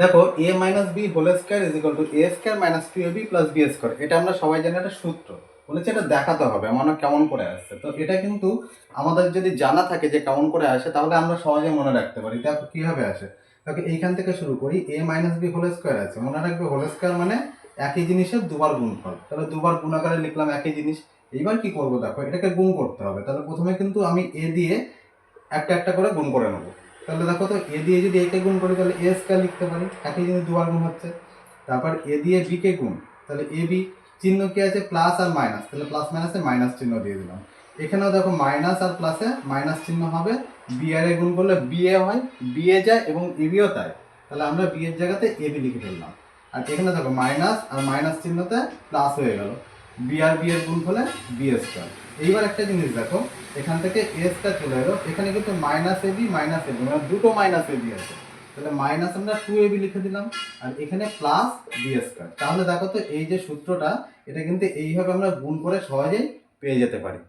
দেখো A minus B whole square is equal to A square minus two A B plus B square এটা আমরা সবাই জানি একটা সূত্র। বলেছে এটা দেখাতে হবে মানে কেমন করে আসছে। তো এটা কিন্তু আমাদের যদি জানা থাকে যে কেমন করে আসে, তাহলে আমরা সহজে মনে রাখতে পারি। দেখো কীভাবে আসে? দেখো, এইখান থেকে শুরু করি। A minus B whole square আছে। মনে রাখবে হোল স্কোয়ার মানে একই জিনিসের দুবার গুণফল। তাহলে দুবার গুণ আকারে লিখলাম একই জিনিস। এইবার কি করব দেখো, এটাকে গুণ করতে হবে। তাহলে প্রথমে কিন্তু আমি এ দিয়ে একটা একটা করে গুণ করে নেব। তাহলে দেখো তো, এ দিয়ে যদি একে গুণ করি, তাহলে এ স্কোয়ার লিখতে পারি। একই জিনিস দুবার গুণ হচ্ছে। তারপর এ দিয়ে বি কে গুণ, তাহলে এ বি চিহ্ন কি আছে? প্লাস আর মাইনাস তাহলে প্লাস মাইনাসে মাইনাস চিহ্ন দিয়ে দিলাম। এখানেও দেখো মাইনাস আর প্লাসে মাইনাস চিহ্ন হবে। বি আর এ গুণ করলে বি এ হয় বি এ যায় এবং এ বিও তাই। তাহলে আমরা বি এর জায়গাতে এ বি লিখে ফেললাম। আর এখানে দেখো মাইনাস আর মাইনাস চিহ্নতে প্লাস হয়ে গেল। বি আর বি এর গুণ হলে বি স্কোয়ার এইবার একটা জিনিস দেখো, এখান থেকে এসটা চলে এলো। এখানে কিন্তু minus A B minus A B মানে দুটো মাইনাস এ বি আছে। তাহলে মাইনাস আমরা টু এ বি লিখে দিলাম, আর এখানে প্লাস বি স্কোয়ার তাহলে দেখো তো এই যে সূত্রটা, এটা কিন্তু এইভাবে আমরা গুণ করে সহজেই পেয়ে যেতে পারি।